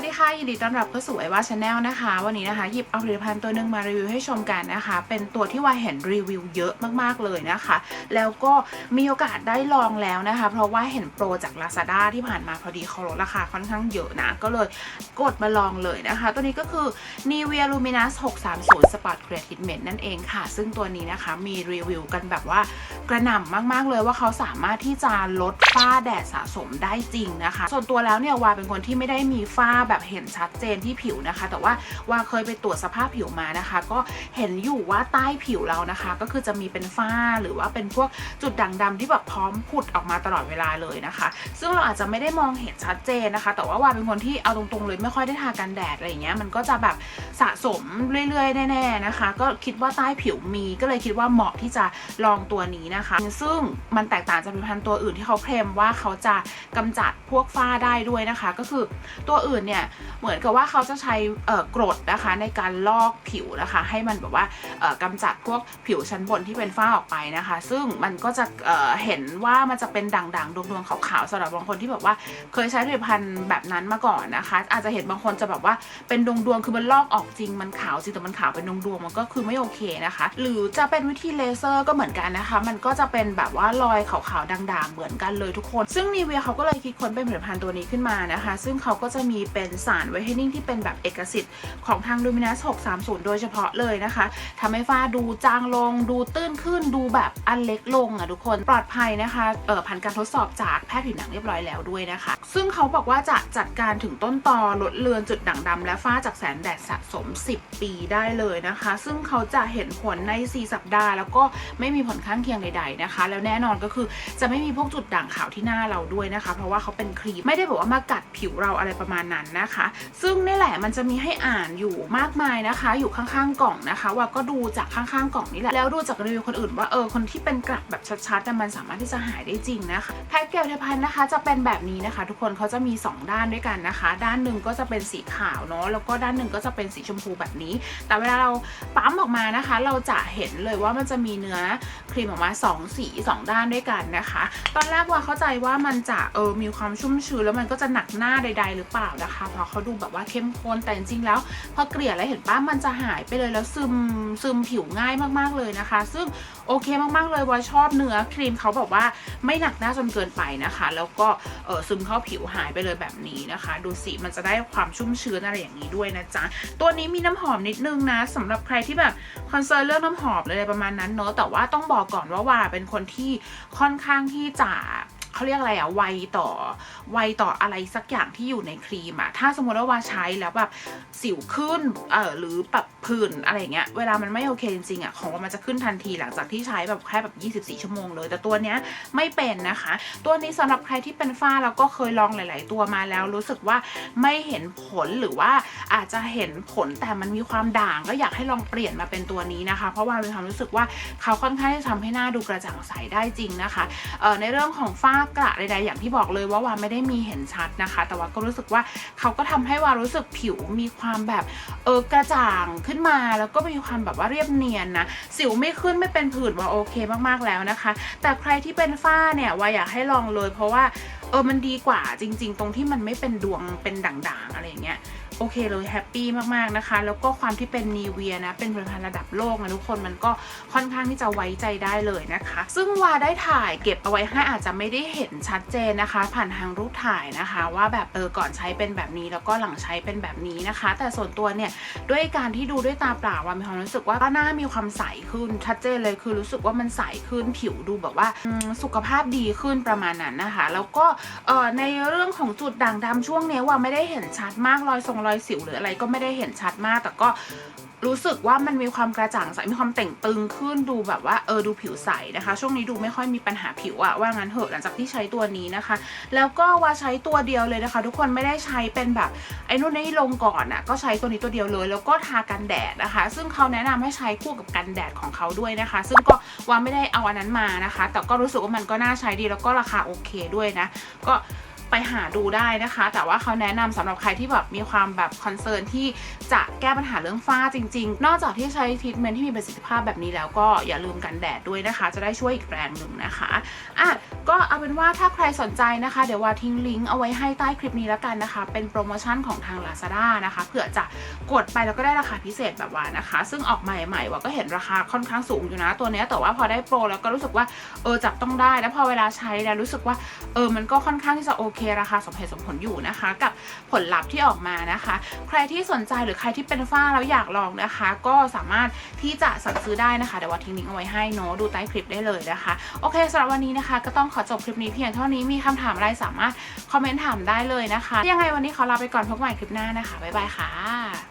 วัสดีค่ะยินดีต้อนรับเข้าสู่ไอว่าชาแนลนะคะ วันนี้นะคะหยิบเอาผลิตภัณฑ์ตัวหนึ่งมารีวิวให้ชมกันนะคะ เป็นตัวที่ว่าเห็นรีวิวเยอะมากๆเลยนะคะ แล้วก็มีโอกาสได้ลองแล้วนะคะ เพราะว่าเห็นโปรจาก Lazada ที่ผ่านมาพอดีเขาลดราคาค่อนข้างเยอะนะ ก็เลยกดมาลองเลยนะคะ ตัวนี้ก็คือ Nivea Luminous 630 Spot Clear Treatment นั่นเองค่ะ ซึ่งตัวนี้นะคะมีรีวิวกันแบบว่ากระหน่ำมากๆเลยว่าเขาสามารถที่จะลดฝ้าแดดสะสมได้จริงนะคะ ส่วนตัวแล้วเนี่ยวาเป็นคนที่ไม่ได้มีฝ้าแบบเห็นชัดเจนที่ผิวนะคะ แต่ว่าวาเคยไปตรวจสภาพผิวมานะคะ ก็เห็นอยู่ว่าใต้ผิวเรานะคะ ก็คือจะมีเป็นฝ้าหรือว่าเป็นพวกจุดด่างดำที่แบบพร้อมผุดออกมาตลอดเวลาเลยนะคะ ซึ่งเราอาจจะไม่ได้มองเห็นชัดเจนนะคะ แต่ว่าวาเป็นคนที่เอาตรงๆเลยไม่ค่อยได้ทากันแดดอะไรเงี้ยมันก็จะแบบสะสมเรื่อยๆแน่ๆนะคะ ก็คิดว่าใต้ผิวมีก็เลยคิดว่าเหมาะที่จะลองตัวนี้นะคะ ซึ่งมันแตกต่างจากผลิตภัณฑ์ตัวอื่นที่เขาเคลมว่าเขาจะกำจัดพวกฝ้าได้ด้วยนะคะ ก็คือตัวอื่นเนี่ยเหมือนกับว่าเขาจะใช้กรดนะคะในการลอกผิวนะคะ ให้มันแบบว่าเอ่อกำจัดพวกผิวชั้นบนที่เป็นฝ้าออกไปนะคะ ซึ่งมันก็จะเเห็นว่ามันจะเป็นด่างๆดวงๆขาวๆสำหรับบางคนที่แบบว่าเคยใช้ผลิตภัณฑ์แบบนั้นมาก่อนนะคะ อาจจะเห็นบางคนจะแบบว่าเป็นดวงๆคือมันลอกออกจริงมันขาวจริงแต่มันขาวเป็นดวงๆมันก็คือไม่โอเคนะคะ หรือจะเป็นวิธีเลเซอร์ก็เหมือนกันนะคะ มันก็จะเป็นแบบว่ารอยขาวๆด่างๆเหมือนกันเลยทุกคน ซึ่งนีเวียเขาก็เลยคิดค้นเป็นผลิตภัณฑ์ตัวนี้ขึ้นมานะคะ ซึ่งเขาก็จะมีเป็นสารไวท์เทนนิ่งที่เป็นแบบเอกสิทธิ์ของทาง Luminous 630 โดยเฉพาะเลยนะคะทำให้ฝ้าดูจางลง ดูตื้นขึ้น ดูแบบอันเล็กลงอะทุกคน ปลอดภัยนะคะเออผ่านการทดสอบจากแพทย์ผิวหนังเรียบร้อยแล้วด้วยนะคะ ซึ่งเขาบอกว่าจะจัดการถึงต้นตอลดเลือนจุดด่างดำและฝ้าจากแสงแดดสะสม 10 ปีได้เลยนะคะ ซึ่งเขาจะเห็นผลใน 4 สัปดาห์ แล้วก็ไม่มีผลข้างเคียงใด ๆนะคะ แล้วแน่นอนก็คือจะไม่มีพวกจุดด่างขาวที่หน้าเราด้วยนะคะ เพราะว่าเขาเป็นครีมไม่ได้แบบว่ามากัดผิวเราอะไรประมาณนั้นนะคะ ซึ่งนี่แหละมันจะมีให้อ่านอยู่มากมายนะคะ อยู่ข้างๆกล่องนะคะ ว่าก็ดูจากข้างๆกล่องนี่แหละแล้วดูจากรีวิวคนอื่นว่าเออคนที่เป็นกระแบบชัดๆแต่มันสามารถที่จะหายได้จริงนะคะแพ็กเกจพันธ์นะคะจะเป็นแบบนี้นะคะ ทุกคนเขาจะมี 2 ด้านด้วยกันนะคะ ด้านหนึ่งก็จะเป็นสีขาวเนาะแล้วก็ด้านหนึ่งก็จะเป็นสีชมพูแบบนี้ แต่เวลาเราปั๊มออกมานะคะ เราจะเห็นเลยว่ามันจะมีเนื้อครีมออกมา 2 สี 2 ด้านด้วยกันนะคะ ตอนแรกว่าเข้าใจว่ามันจะเออมีความชุ่มชื้นแล้วมันก็จะหนักหน้าใด ๆ หรือเปล่านะคะเพราะเขาดูแบบว่าเข้มข้นแต่จริงๆแล้ว พอเกลี่ยแล้วเห็นป้ามันจะหายไปเลยแล้วซึมซึมผิวง่ายมากๆเลยนะคะ ซึ่งโอเคมากๆเลยว่าชอบเนื้อครีมเขาบอกว่าไม่หนักหน้าจนเกินไปนะคะ แล้วก็เออซึมเข้าผิวหายไปเลยแบบนี้นะคะ ดูสิมันจะได้ความชุ่มชื้นอะไรอย่างนี้ด้วยนะจ๊ะตัวนี้มีน้ำหอมนิดนึงนะสำหรับใครที่แบบคอนเซิร์นเรื่องน้ำหอมอะไรประมาณนั้นเนอะแต่ว่าต้องบอกก่อนว่าว่าเป็นคนที่ค่อนข้างที่จะ เขาเรียกอะไรอะไวต่อไวต่ออะไรสักอย่างที่อยู่ในครีมอะถ้าสมมติว่าวาใช้แล้วแบบสิวขึ้นเออหรือแบบผื่นอะไรเงี้ยเวลามันไม่โอเคจริงๆอะของมันจะขึ้นทันทีหลังจากที่ใช้แบบแค่แบบ 24 ชั่วโมงเลย แต่ตัวเนี้ยไม่เป็นนะคะ ตัวนี้สำหรับใครที่เป็นฝ้าแล้วก็เคยลองหลาย ๆ ตัวมาแล้วรู้สึกว่าไม่เห็นผลหรือว่าอาจจะเห็นผลแต่มันมีความด่าง ก็อยากให้ลองเปลี่ยนมาเป็นตัวนี้นะคะ เพราะว่ามีความรู้สึกว่าเขาค่อนข้างจะทำให้หน้าดูกระจ่างใสได้จริงนะคะเอ่อในเรื่องของฝ้ากระใดๆอย่างที่บอกเลยว่าวาไม่ได้มีเห็นชัดนะคะ แต่ว่าก็รู้สึกว่าเขาก็ทำให้วารู้สึกผิวมีความแบบเออกระจ่างขนมาแล้วก็มีความแบบว่าเรียบเนียนนะ สิวไม่ขึ้นไม่เป็นผื่นว่าโอเคมากๆแล้วนะคะ แต่ใครที่เป็นฝ้าเนี่ยว่าอยากให้ลองเลย เพราะว่าเออมันดีกว่าจริง ๆ ตรงที่มันไม่เป็นดวงเป็นด่างๆอะไรอย่างเงี้ย โอเคเลยแฮปปี้มากๆนะคะ แล้วก็ความที่เป็นนีเวียนะ เป็นผลิตภัณฑ์ระดับโลกนะทุกคนมันก็ค่อนข้างที่จะไว้ใจได้เลยนะคะ ซึ่งวาได้ถ่ายเก็บเอาไว้ให้อาจจะไม่ได้เห็นชัดเจนนะคะ ผ่านทางรูปถ่ายนะคะ ว่าแบบเออก่อนใช้เป็นแบบนี้แล้วก็หลังใช้เป็นแบบนี้นะคะ แต่ส่วนตัวเนี่ยด้วยการที่ดูด้วยตาเปล่าว่ามีความรู้สึกว่าหน้ามีความใสขึ้นชัดเจนเลยคือรู้สึกว่ามันใสขึ้นผิวดูแบบว่าสุขภาพดีขึ้นประมาณนั้นนะคะ แล้วก็ในเรื่องของจุดด่างดำช่วงนี้ว่าไม่ได้เห็นชัดมากรอยทรงรอยอยสิวหรืออะไรก็ไม่ได้เห็นชัดมาก แต่ก็รู้สึกว่ามันมีความกระจ่างใสมีความเต่งตึงขึ้นดูแบบว่าเออดูผิวใสนะคะ ช่วงนี้ดูไม่ค่อยมีปัญหาผิวอะว่างั้นเถอะหลังจากที่ใช้ตัวนี้นะคะ แล้วก็ว่าใช้ตัวเดียวเลยนะคะ ทุกคนไม่ได้ใช้เป็นแบบไอ้นู่นนี่ลงก่อนอะก็ใช้ตัวนี้ตัวเดียวเลย แล้วก็ทากันแดดนะคะ ซึ่งเขาแนะนำให้ใช้คู่กับกันแดดของเขาด้วยนะคะ ซึ่งก็ว่าไม่ได้เอาอันนั้นมานะคะ แต่ก็รู้สึกว่ามันก็น่าใช้ดีแล้วก็ราคาโอเคด้วยนะ ก็ ไปหาดูได้นะคะ แต่ว่าเขาแนะนำสำหรับใครที่แบบมีความแบบคอนเซิร์นที่จะแก้ปัญหาเรื่องฝ้าจริง ๆ นอกจากที่ใช้ทรีทเมนต์ที่มีประสิทธิภาพแบบนี้แล้วก็อย่าลืมกันแดดด้วยนะคะ จะได้ช่วยอีกแรงหนึ่งนะคะอะก็เอาเป็นว่าถ้าใครสนใจนะคะ เดี๋ยวว่าทิ้งลิงก์เอาไว้ให้ใต้คลิปนี้แล้วกันนะคะ เป็นโปรโมชั่นของทาง Lazada นะคะเผื่อจะกดไปแล้วก็ได้ราคาพิเศษแบบว่านะคะ ซึ่งออกใหม่ๆว่าก็เห็นราคาค่อนข้างสูงอยู่นะตัวนี้แต่ว่าพอได้โปรแล้วก็รู้สึกว่าเออจับต้องได้แล้วพอเวลาใช้แล้วรู้สึกว่าเออมันก็ค่อนข้างที่จะโอเคราคาสมเหตุสมผลอยู่นะคะ กับผลลัพธ์ที่ออกมานะคะ ใครที่สนใจหรือใครที่เป็นฝ้าแล้วอยากลองนะคะ ก็สามารถที่จะสั่งซื้อได้นะคะเดี๋ยวว่าทิ้งลิงก์เอาไว้ให้เนาะดูใต้คลิปได้เลยนะคะโอเคสำหรับวันนี้นะคะ ก็ต้องขอจบคลิปนี้เพียงเท่านี้มีคำถามอะไรสามารถคอมเมนต์ถามได้เลยนะคะ ยังไงวันนี้ขอลาไปก่อนพบใหม่คลิปหน้านะคะบ๊ายบายค่ะ